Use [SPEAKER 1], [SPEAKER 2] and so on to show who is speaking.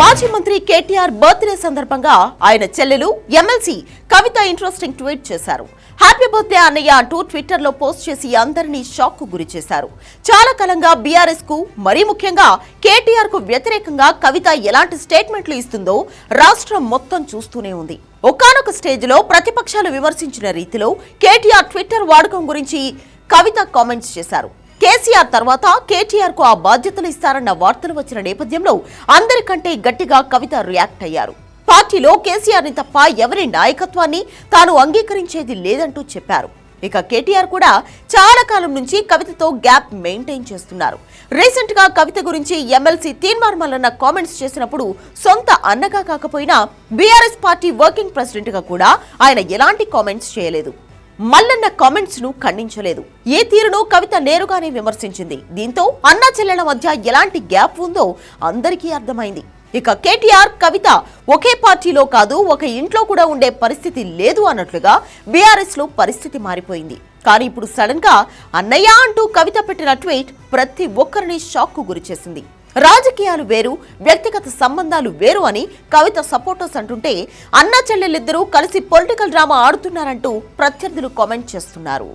[SPEAKER 1] మాజీ మంత్రి కేటీఆర్ బర్త్డే సందర్భంగా ఆయన చెల్లెలు ఎమ్మెల్సీ కవిత ఇంట్రెస్టింగ్ ట్వీట్ చేశారు. హ్యాపీ బర్త్డే అన్నయ్య అంటూ ట్విట్టర్లో పోస్ట్ చేసి అందరినీ షాక్కు గురి చేశారు. చాలా కాలంగా బీఆర్ఎస్కు మరీ ముఖ్యంగా కేటీఆర్కు వ్యతిరేకంగా కవిత ఎలాంటి స్టేట్మెంట్లు ఇస్తుందో రాష్ట్రం మొత్తం చూస్తూనే ఉంది. ఒకానొక స్టేజ్లో ప్రతిపక్షాలు విమర్శించిన రీతిలో కేటీఆర్ ట్విట్టర్ వాడకం గురించి కవిత కామెంట్స్ చేశారు. కేసీఆర్ తర్వాత కేటీఆర్కు ఆ బాధ్యతలు ఇస్తారన్న వార్తలు వచ్చిన నేపథ్యంలో అందరికంటే గట్టిగా కవిత రియాక్ట్ అయ్యారు. పార్టీలో కేసీఆర్ని తప్ప ఎవరి నాయకత్వాన్ని తాను అంగీకరించేది లేదంటూ చెప్పారు. ఇక కేటీఆర్ కూడా చాలా కాలం నుంచి కవితతో గ్యాప్ మెయింటైన్ చేస్తున్నారు. రీసెంట్గా కవిత గురించి ఎమ్మెల్సీ తీన్మార్మల్లన్న కామెంట్స్ చేసినప్పుడు సొంత అన్నగా కాకపోయినా బీఆర్ఎస్ పార్టీ వర్కింగ్ ప్రెసిడెంట్గా కూడా ఆయన ఎలాంటి కామెంట్స్ చేయలేదు. మల్లన్న కామెంట్స్ను ఖండించలేదు. ఏ తీరును కవిత నేరుగానే విమర్శించింది. దీంతో అన్నా చెల్లెల మధ్య ఎలాంటి గ్యాప్ ఉందో అందరికీ అర్థమైంది. ఇక కేటీఆర్ కవిత ఒకే పార్టీలో కాదు ఒక ఇంట్లో కూడా ఉండే పరిస్థితి లేదు అన్నట్లుగా బీఆర్ఎస్లో పరిస్థితి మారిపోయింది. కానీ ఇప్పుడు సడన్గా అన్నయ్య అంటూ కవిత పెట్టిన ట్వీట్ ప్రతి ఒక్కరిని షాక్కు గురిచేసింది. రాజకీయాలు వేరు వ్యక్తిగత సంబంధాలు వేరు అని కవిత సపోర్టర్స్ అంటుంటే అన్న చెల్లెలిద్దరూ కలిసి పొలిటికల్ డ్రామా ఆడుతున్నారంటూ ప్రత్యర్థులు కామెంట్ చేస్తున్నారు.